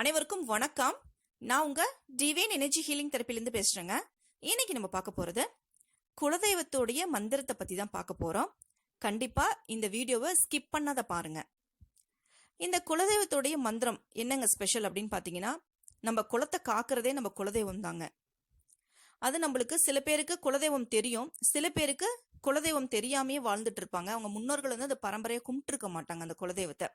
அனைவருக்கும் வணக்கம். நான் உங்க டிவைன் எனர்ஜி ஹீலிங் தெரப்பிலிருந்து பேசுறேங்க. இன்னைக்கு நம்ம பார்க்க போறது குலதெய்வத்தோடைய மந்திரத்தை பத்தி தான் பார்க்க போறோம். கண்டிப்பா இந்த வீடியோவை ஸ்கிப் பண்ணாத பாருங்க. இந்த குலதெய்வத்தோடைய மந்திரம் என்னங்க ஸ்பெஷல் அப்படின்னு பார்த்தீங்கன்னா நம்ம குலத்தை காக்கிறதே நம்ம குலதெய்வம் தாங்க. அது நம்மளுக்கு சில பேருக்கு குலதெய்வம் தெரியும். சில பேருக்கு குலதெய்வம் தெரியாமையே வாழ்ந்துட்டு இருப்பாங்க. அவங்க முன்னோர்கள் வந்து அந்த பரம்பரையை கும்பிட்டுருக்க மாட்டாங்க அந்த குலதெய்வத்தை.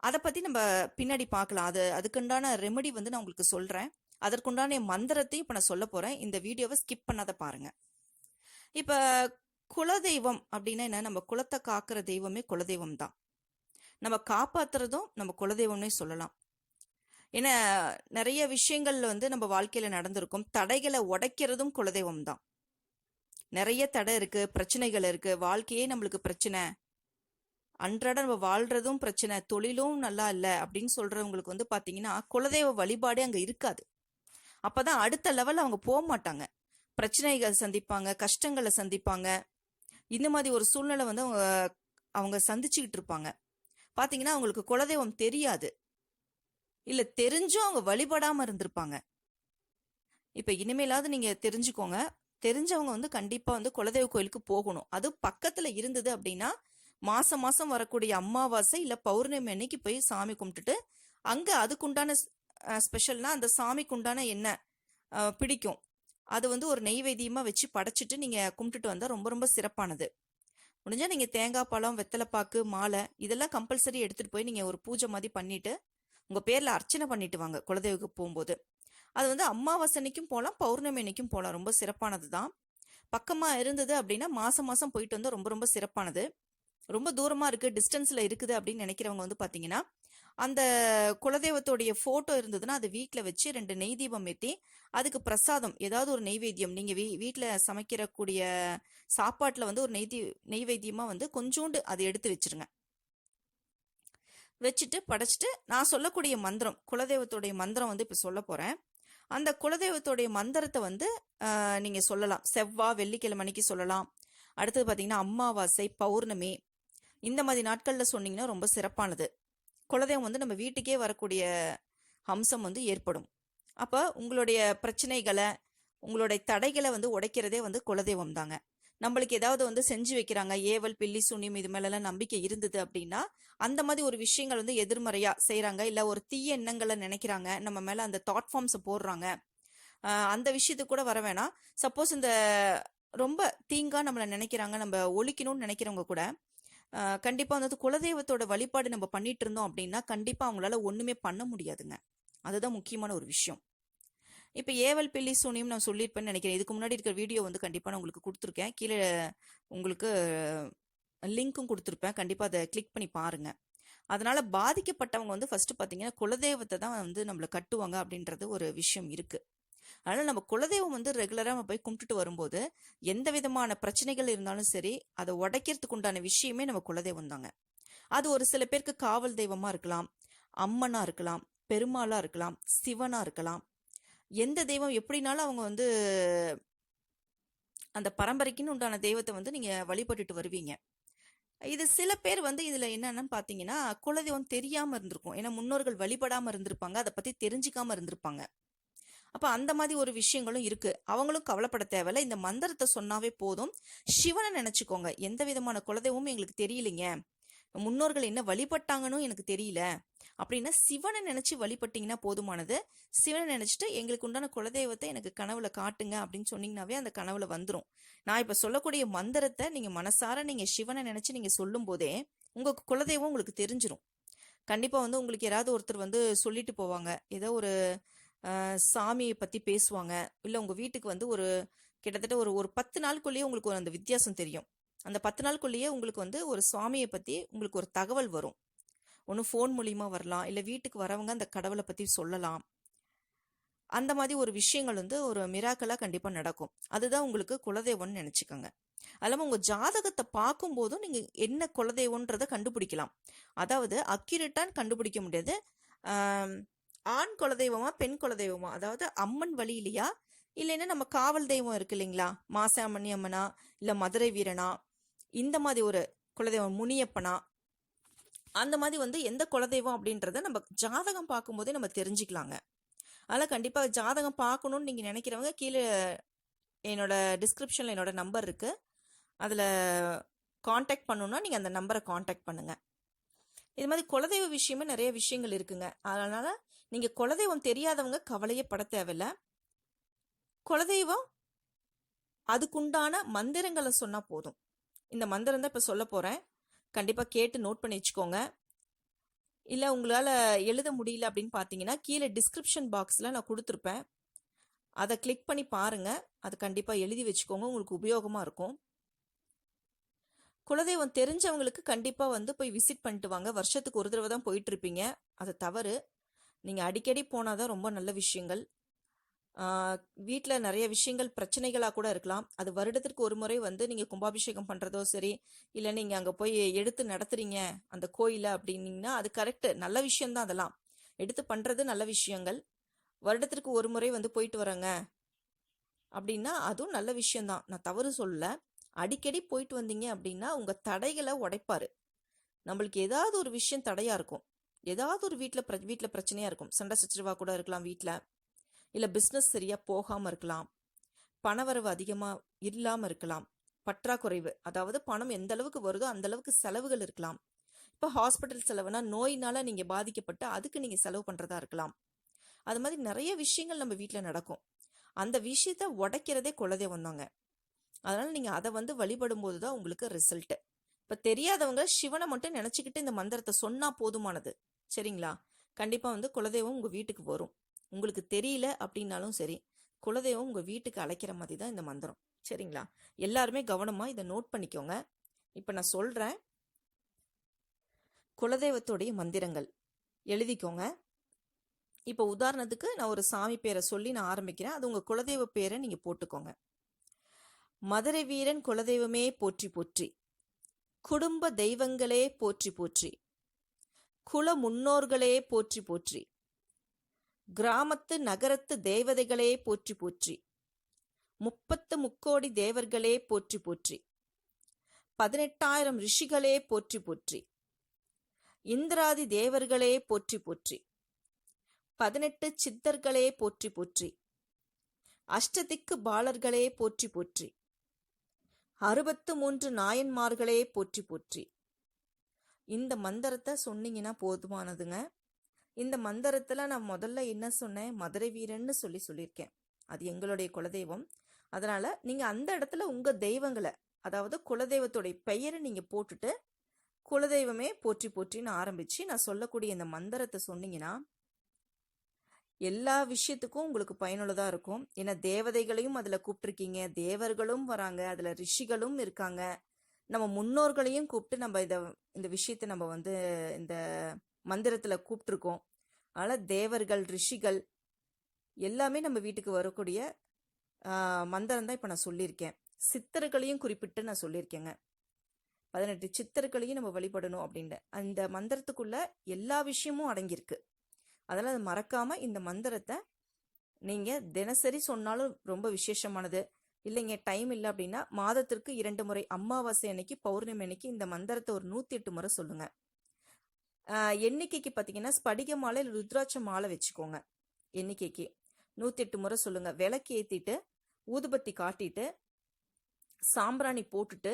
அதை பத்தி நம்ம பின்னாடி பார்க்கலாம் அது அதுக்குண்டான ரெமெடி வந்து நான் உங்களுக்கு சொல்றேன். அதற்குண்டான மந்திரத்தையும் இப்போ நான் சொல்ல போறேன். இந்த வீடியோவை ஸ்கிப் பண்ணாத பாருங்க. இப்ப குலதெய்வம் அப்படின்னா என்ன? நம்ம குலத்தை காக்கிற தெய்வமே குலதெய்வம் தான். நம்ம காப்பாத்துறதும் நம்ம குலதெய்வம்னே சொல்லலாம். ஏன்னா நிறைய விஷயங்கள் வந்து நம்ம வாழ்க்கையில நடந்திருக்கும். தடைகளை உடைக்கிறதும் குலதெய்வம் தான். நிறைய தடை இருக்கு பிரச்சனைகள் இருக்கு. வாழ்க்கையே நம்மளுக்கு பிரச்சனை. அன்றாட நம்ம வாழ்றதும் பிரச்சனை தொழிலும் நல்லா இல்லை அப்படின்னு சொல்றவங்களுக்கு வந்து பாத்தீங்கன்னா குலதெய்வ வழிபாடே அங்க இருக்காது. அப்பதான் அடுத்த லெவல் அவங்க போக மாட்டாங்க. பிரச்சனைகள் சந்திப்பாங்க கஷ்டங்களை சந்திப்பாங்க. இந்த மாதிரி ஒரு சூழ்நிலை வந்து அவங்க அவங்க சந்திச்சுக்கிட்டு இருப்பாங்க. பாத்தீங்கன்னா அவங்களுக்கு குலதெய்வம் தெரியாது. இல்ல தெரிஞ்சும் அவங்க வழிபடாம இருந்திருப்பாங்க. இப்ப இனிமேலாவது நீங்க தெரிஞ்சுக்கோங்க. தெரிஞ்சவங்க வந்து கண்டிப்பா வந்து குலதெய்வ கோயிலுக்கு போகணும். அது பக்கத்துல இருந்தது அப்படின்னா மாசம் மாசம் வரக்கூடிய அமாவாசை இல்ல பௌர்ணமி அன்னைக்கு போய் சாமி கும்பிட்டுட்டு அங்க அதுக்குண்டான ஸ்பெஷல்னா அந்த சாமிக்கு உண்டான என்ன பிடிக்கும். அது வந்து ஒரு நெய்வேத்தியமா வச்சு படைச்சிட்டு நீங்க கும்பிட்டுட்டு வந்தா ரொம்ப ரொம்ப சிறப்பானது. முடிஞ்சா நீங்க தேங்காய் பழம் வெத்தலைப்பாக்கு மாலை இதெல்லாம் கம்பல்சரி எடுத்துட்டு போய் நீங்க ஒரு பூஜை மாதிரி பண்ணிட்டு உங்க பேர்ல அர்ச்சனை பண்ணிட்டு வாங்க குலதெய்வுக்கு போகும்போது. அது வந்து அமாவாசை அன்னைக்கும் போகலாம் பௌர்ணமி அன்னைக்கும் போகலாம் ரொம்ப சிறப்பானது தான் பக்கமா இருந்தது அப்படின்னா மாசம் மாசம் போயிட்டு வந்தா ரொம்ப ரொம்ப சிறப்பானது. ரொம்ப தூரமாக இருக்குது டிஸ்டன்ஸில் இருக்குது அப்படின்னு நினைக்கிறவங்க வந்து பார்த்தீங்கன்னா அந்த குலதெய்வத்தோடைய ஃபோட்டோ இருந்ததுன்னா அதை வீட்டில் வச்சு ரெண்டு நெய் தீபம் ஏத்தி அதுக்கு பிரசாதம் ஏதாவது ஒரு நெய்வேத்தியம் நீங்கள் வீ வீட்டில் சமைக்கிறக்கூடிய சாப்பாட்டில் வந்து ஒரு நெய் நெய்வேத்தியமாக வந்து கொஞ்சோண்டு அதை எடுத்து வச்சிருங்க. வச்சுட்டு படைச்சிட்டு நான் சொல்லக்கூடிய மந்திரம் குலதெய்வத்தோடைய மந்திரம் வந்து இப்போ சொல்ல போகிறேன் அந்த குலதெய்வத்தோடைய மந்திரத்தை வந்து நீங்கள் சொல்லலாம். செவ்வாய் வெள்ளிக்கிழமை அன்னைக்கு சொல்லலாம். அடுத்தது பார்த்தீங்கன்னா அமாவாசை பௌர்ணமி இந்த மாதிரி நாட்களில் சொன்னீங்கன்னா ரொம்ப சிறப்பானது. குலதெய்வம் வந்து நம்ம வீட்டுக்கே வரக்கூடிய அம்சம் வந்து ஏற்படும். அப்போ உங்களுடைய பிரச்சனைகளை உங்களுடைய தடைகளை வந்து உடைக்கிறதே வந்து குலதெய்வம் தாங்க. நம்மளுக்கு ஏதாவது வந்து செஞ்சு வைக்கிறாங்க ஏவல் பில்லி சுனியம் இது மேலெல்லாம் நம்பிக்கை இருந்தது அப்படின்னா அந்த மாதிரி ஒரு விஷயங்கள் வந்து எதிர்மறையா செய்கிறாங்க இல்ல ஒரு தீய எண்ணங்களை நினைக்கிறாங்க நம்ம மேல அந்த தாட் ஃபார்ம்ஸை போடுறாங்க. அந்த விஷயத்துக்கு கூட வர வேணாம். சப்போஸ் இந்த ரொம்ப தீங்கா நம்மளை நினைக்கிறாங்க நம்ம ஒழிக்கணும்னு நினைக்கிறவங்க கூட கண்டிப்பாக கண்டிப்பா வந்து குலதெய்வத்தோட வழிபாடு நம்ம பண்ணிட்டு இருந்தோம் அப்படின்னா கண்டிப்பா அவங்களால ஒண்ணுமே பண்ண முடியாதுங்க. அதுதான் முக்கியமான ஒரு விஷயம். இப்போ ஏவல் பில்லி சூனியம் நான் சொல்லியிருப்பேன்னு நினைக்கிறேன். இதுக்கு முன்னாடி இருக்கிற வீடியோ வந்து கண்டிப்பாக நான் உங்களுக்கு கொடுத்துருக்கேன். கீழே உங்களுக்கு லிங்க்கும் கொடுத்துருப்பேன். கண்டிப்பாக அதை கிளிக் பண்ணி பாருங்கள் அதனால் பாதிக்கப்பட்டவங்க வந்து ஃபஸ்ட்டு பார்த்தீங்கன்னா குலதெய்வத்தை தான் வந்து நம்மளை கட்டுவாங்க அப்படின்றது ஒரு விஷயம் இருக்குது அதனால நம்ம குலதெய்வம் வந்து ரெகுலரா நம்ம போய் கும்பிட்டுட்டு வரும்போது எந்த விதமான பிரச்சனைகள் இருந்தாலும் சரி அதை உடைக்கிறதுக்கு உண்டான விஷயமே நம்ம குலதெய்வம் தாங்க. அது ஒரு சில பேருக்கு காவல் தெய்வமா இருக்கலாம் அம்மனா இருக்கலாம் பெருமாளா இருக்கலாம் சிவனா இருக்கலாம். எந்த தெய்வம் எப்படினாலும் அவங்க வந்து அந்த பரம்பரைக்குன்னு உண்டான தெய்வத்தை வந்து நீங்க வழிபட்டுட்டு வருவீங்க. இது சில பேர் வந்து இதுல என்னென்னு பாத்தீங்கன்னா குலதெய்வம் தெரியாம இருந்திருக்கும். ஏன்னா முன்னோர்கள் வழிபடாம இருந்திருப்பாங்க அதை பத்தி தெரிஞ்சுக்காம இருந்திருப்பாங்க. அப்ப அந்த மாதிரி ஒரு விஷயங்களும் இருக்கு. அவங்களும் கவலைப்பட தேவையில்ல. இந்த மந்திரத்தை சொன்னாவே போதும். சிவனை நினைச்சுக்கோங்க. எந்த விதமான குலதெய்வமும் எங்களுக்கு தெரியலைங்க. முன்னோர்கள் என்ன வழிபட்டாங்கன்னு எனக்கு தெரியல. அப்படின்னா சிவனை நினைச்சு வழிபட்டீங்கன்னா போதுமானது. சிவனை நினைச்சிட்டு எங்களுக்கு உண்டான குலதெய்வத்தை எனக்கு கனவுல காட்டுங்க அப்படின்னு சொன்னீங்கன்னாவே அந்த கனவுல வந்துடும் நான் இப்ப சொல்லக்கூடிய மந்திரத்தை நீங்க மனசார நீங்க சிவனை நினைச்சு நீங்க சொல்லும் போதே உங்க குலதெய்வம் உங்களுக்கு தெரிஞ்சிடும் கண்டிப்பா வந்து உங்களுக்கு யாராவது ஒருத்தர் வந்து சொல்லிட்டு போவாங்க. ஏதோ ஒரு சாமியை பற்றி பேசுவாங்க. இல்லை உங்கள் வீட்டுக்கு வந்து ஒரு கிட்டத்தட்ட ஒரு ஒரு பத்து நாளுக்குள்ளேயே உங்களுக்கு ஒரு அந்த வித்தியாசம் தெரியும். அந்த பத்து நாளுக்குள்ளேயே உங்களுக்கு வந்து ஒரு சுவாமியை பற்றி உங்களுக்கு ஒரு தகவல் வரும். ஒன்று ஃபோன் மூலிமா வரலாம். இல்லை வீட்டுக்கு வரவங்க அந்த கடவுளை பற்றி சொல்லலாம். அந்த மாதிரி ஒரு விஷயங்கள் வந்து ஒரு மிராக்கலாக கண்டிப்பாக நடக்கும். அதுதான் உங்களுக்கு குலதெய்வம்னு நினச்சிக்கோங்க. அது உங்கள் ஜாதகத்தை பார்க்கும்போதும் நீங்கள் என்ன குலதெய்வன்றதை கண்டுபிடிக்கலாம். அதாவது அக்யூரேட்டான்னு கண்டுபிடிக்க முடியாது. ஆண் குலதெய்வமா பெண் குலதெய்வமா? அதாவது அம்மன் வழியிலையா இல்லைன்னா நம்ம காவல் தெய்வம் இருக்கு இல்லைங்களா? மாசாமணி அம்மனா இல்ல மதுரை வீரனா? இந்த மாதிரி ஒரு குலதெய்வம் முனியப்பனா? அந்த மாதிரி வந்து எந்த குலதெய்வம் அப்படின்றத நம்ம ஜாதகம் பார்க்கும்போதே நம்ம தெரிஞ்சுக்கலாங்க. அதனால் கண்டிப்பாக ஜாதகம் பார்க்கணும்னு நீங்கள் நினைக்கிறவங்க கீழே என்னோட டிஸ்கிரிப்ஷனில் என்னோட நம்பர் இருக்குது அதில் காண்டாக்ட் பண்ணணுன்னா நீங்கள் அந்த நம்பரை காண்டாக்ட் பண்ணுங்கள் இது மாதிரி குலதெய்வ விஷயமே நிறைய விஷயங்கள் இருக்குங்க. அதனால் நீங்கள் குலதெய்வம் தெரியாதவங்க கவலையே பட தேவையில்ல. குலதெய்வம் அதுக்குண்டான மந்திரங்களை சொன்னால் போதும். இந்த மந்திரம் தான் இப்போ சொல்ல போகிறேன் கண்டிப்பாக கேட்டு நோட் பண்ணி வச்சுக்கோங்க. இல்லை உங்களால் எழுத முடியல அப்படின்னு பார்த்தீங்கன்னா கீழே டிஸ்கிரிப்ஷன் பாக்ஸில் நான் கொடுத்துருப்பேன். அதை கிளிக் பண்ணி பாருங்கள் அது கண்டிப்பாக எழுதி வச்சுக்கோங்க. உங்களுக்கு உபயோகமாக இருக்கும். குலதெய்வம் தெரிஞ்சவங்களுக்கு கண்டிப்பாக வந்து போய் விசிட் பண்ணிட்டு வாங்க. வருஷத்துக்கு ஒரு தடவை தான் போயிட்டு இருப்பீங்க. அது தவறு. நீங்கள் அடிக்கடி போனால் தான் ரொம்ப நல்ல விஷயங்கள். வீட்டில் நிறைய விஷயங்கள் பிரச்சனைகளாக கூட இருக்கலாம். அது வருடத்திற்கு ஒரு முறை வந்து நீங்கள் கும்பாபிஷேகம் பண்ணுறதோ சரி இல்லை நீங்கள் அங்கே போய் எடுத்து நடத்துறீங்க அந்த கோயிலை அப்படின்னீங்கன்னா அது கரெக்டு நல்ல விஷயம்தான் அதெல்லாம். எடுத்து பண்ணுறது நல்ல விஷயங்கள். வருடத்திற்கு ஒரு முறை வந்து போயிட்டு வரேங்க அப்படின்னா அதுவும் நல்ல விஷயம்தான் நான் தவறு சொல்ல அடிக்கடி போயிட்டு வந்தீங்க அப்படின்னா உங்கள் தடைகளை உடைப்பாரு. நம்மளுக்கு ஏதாவது ஒரு விஷயம் தடையாக இருக்கும். ஏதாவது ஒரு வீட்டில் பிர வீட்டில் பிரச்சனையாக இருக்கும். சண்டை சச்சரவாக கூட இருக்கலாம் வீட்டில் இல்லை பிஸ்னஸ் சரியாக போகாமல் இருக்கலாம். பணவரவு அதிகமாக இல்லாமல் இருக்கலாம். பற்றாக்குறைவு அதாவது பணம் எந்த அளவுக்கு வருதோ அந்த அளவுக்கு செலவுகள் இருக்கலாம். இப்போ ஹாஸ்பிட்டல் செலவுனா நோயினால் நீங்கள் பாதிக்கப்பட்டு அதுக்கு நீங்கள் செலவு பண்ணுறதா இருக்கலாம். அது மாதிரி நிறைய விஷயங்கள் நம்ம வீட்டில் நடக்கும். அந்த விஷயத்த உடைக்கிறதே குலதெய்வம் தாங்க. அதனால் நீங்கள் அதை வந்து வழிபடும் போது தான் உங்களுக்கு ரிசல்ட்டு இப்போ தெரியாதவங்க சிவனை மட்டும் நினச்சிக்கிட்டு இந்த மந்திரத்தை சொன்னால் போதுமானது. சரிங்களா? கண்டிப்பாக வந்து குலதெய்வம் உங்கள் வீட்டுக்கு வரும். உங்களுக்கு தெரியல அப்படின்னாலும் சரி குலதெய்வம் உங்கள் வீட்டுக்கு அழைக்கிற மாதிரி தான் இந்த மந்திரம். சரிங்களா? எல்லாருமே கவனமாக இதை நோட் பண்ணிக்கோங்க. இப்போ நான் சொல்கிறேன் குலதெய்வத்துடைய மந்திரங்கள். எழுதிக்கோங்க. இப்போ உதாரணத்துக்கு நான் ஒரு சாமி பேரை சொல்லி நான் ஆரம்பிக்கிறேன். அது உங்கள் குலதெய்வ பேரை நீங்கள் போட்டுக்கோங்க. மதுரை வீரன் குலதெய்வமே போற்றி போற்றி. குடும்ப தெய்வங்களே போற்றி போற்றி. குல முன்னோர்களே போற்றி போற்றி. கிராமத்து நகரத்து தேவதைகளே போற்றி போற்றி. முப்பத்து முக்கோடி தேவர்களே போற்றி போற்றி. பதினெட்டாயிரம் ரிஷிகளே போற்றி போற்றி. இந்திராதி தேவர்களே போற்றி போற்றி. பதினெட்டு சித்தர்களே போற்றி போற்றி. அஷ்டதிக்கு பாலர்களே போற்றி போற்றி. அறுபத்து மூன்று நாயன்மார்களே போற்றி போற்றி. இந்த மந்திரத்தை சொன்னீங்கன்னா போதுமானதுங்க. இந்த மந்திரத்தில் நான் முதல்ல என்ன சொன்னேன்? மதுரை வீரன்னு சொல்லி சொல்லியிருக்கேன். அது எங்களுடைய குலதெய்வம். அதனால் நீங்கள் அந்த இடத்துல உங்கள் தெய்வங்களை அதாவது குலதெய்வத்துடைய பெயரை நீங்கள் போட்டுட்டு குலதெய்வமே போற்றி போற்றின்னு ஆரம்பித்து நான் சொல்லக்கூடிய இந்த மந்திரத்தை சொன்னீங்கன்னா எல்லா விஷயத்துக்கும் உங்களுக்கு பயனுள்ளதாக இருக்கும். ஏன்னா தேவதைகளையும் அதில் கூப்பிட்ருக்கீங்க தேவர்களும் வராங்க. அதில் ரிஷிகளும் இருக்காங்க. நம்ம முன்னோர்களையும் கூப்பிட்டு நம்ம இதை இந்த விஷயத்தை நம்ம வந்து இந்த மந்திரத்தில் கூப்பிட்ருக்கோம் அதனால் தேவர்கள் ரிஷிகள் எல்லாமே நம்ம வீட்டுக்கு வரக்கூடிய மந்திரம் தான் இப்போ நான் சொல்லியிருக்கேன். சித்தர்களையும் குறிப்பிட்டு நான் சொல்லியிருக்கேங்க. பதினெட்டு சித்தர்களையும் நம்ம வழிபடணும் அப்படின்ட்டு. அந்த மந்திரத்துக்குள்ள எல்லா விஷயமும் அடங்கியிருக்கு. அதனால் அது மறக்காமல் இந்த மந்திரத்தை நீங்கள் தினசரி சொன்னாலும் ரொம்ப விசேஷமானது. இல்லைங்க டைம் இல்லை அப்படின்னா மாதத்திற்கு இரண்டு முறை அமாவாசை அன்னைக்கு பௌர்ணமி அன்னைக்கு இந்த மந்திரத்தை ஒரு நூற்றி எட்டு முறை சொல்லுங்கள் எண்ணிக்கைக்கு பார்த்தீங்கன்னா ஸ்படிக மாலை ருத்ராட்ச மாலை வச்சுக்கோங்க. எண்ணிக்கைக்கு நூற்றி எட்டு முறை சொல்லுங்கள் விளக்கு ஏற்றிட்டு ஊதுபத்தி காட்டிட்டு சாம்பிராணி போட்டுட்டு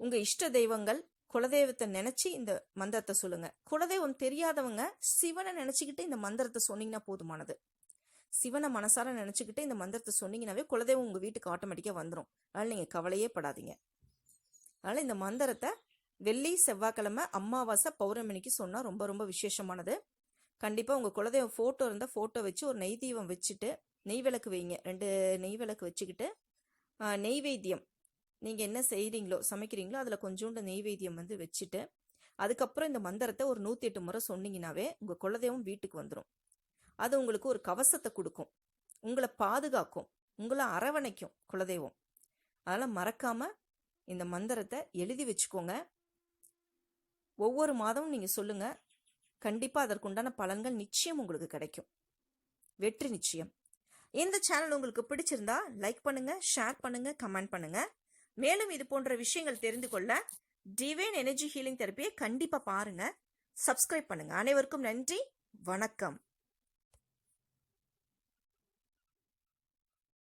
உங்கள் இஷ்ட தெய்வங்கள் குலதெய்வத்தை நினச்சி இந்த மந்திரத்தை சொல்லுங்க. குலதெய்வம் தெரியாதவங்க சிவனை நினச்சிக்கிட்டு இந்த மந்திரத்தை சொன்னீங்கன்னா போதுமானது. சிவனை மனசார நினச்சிக்கிட்டு இந்த மந்திரத்தை சொன்னீங்கன்னாவே குலதெய்வம் உங்கள் வீட்டுக்கு ஆட்டோமேட்டிக்காக வந்துடும் அதனால் நீங்கள் கவலையே படாதீங்க. அதனால் இந்த மந்திரத்தை வெள்ளி செவ்வாய்க்கிழமை அமாவாசை பௌர்ணமிக்கு சொன்னால் ரொம்ப ரொம்ப விசேஷமானது. கண்டிப்பாக உங்கள் குலதெய்வம் ஃபோட்டோ இருந்தால் ஃபோட்டோ வச்சு ஒரு நெய் தீபம் வச்சுட்டு நெய் விளக்கு வைங்க. ரெண்டு நெய் விளக்கு வச்சுக்கிட்டு நெய்வேத்தியம். நீங்கள் என்ன செய்கிறீங்களோ சமைக்கிறீங்களோ அதில் கொஞ்சோண்டு நெய்வேத்தியம் வந்து வச்சுட்டு அதுக்கப்புறம் இந்த மந்திரத்தை ஒரு நூற்றி எட்டு முறை சொன்னீங்கன்னாவே உங்கள் குலதெய்வம் வீட்டுக்கு வந்துடும் அது உங்களுக்கு ஒரு கவசத்தை கொடுக்கும். உங்களை பாதுகாக்கும். உங்களை அரவணைக்கும் குலதெய்வம். அதனால் மறக்காமல் இந்த மந்திரத்தை எழுதி வச்சுக்கோங்க. ஒவ்வொரு மாதமும் நீங்கள் சொல்லுங்கள் கண்டிப்பாக அதற்குண்டான பலன்கள் நிச்சயம் உங்களுக்கு கிடைக்கும். வெற்றி நிச்சயம். இந்த சேனல் உங்களுக்கு பிடிச்சிருந்தா லைக் பண்ணுங்க ஷேர் பண்ணுங்க கமெண்ட் பண்ணுங்க. மேலும் இது போன்ற விஷயங்கள் தெரிந்து கொள்ள டிவைன் எனர்ஜி ஹீலிங் தெரப்பியை கண்டிப்பா பாருங்க. சப்ஸ்கிரைப் பண்ணுங்க. அனைவருக்கும் நன்றி. வணக்கம்.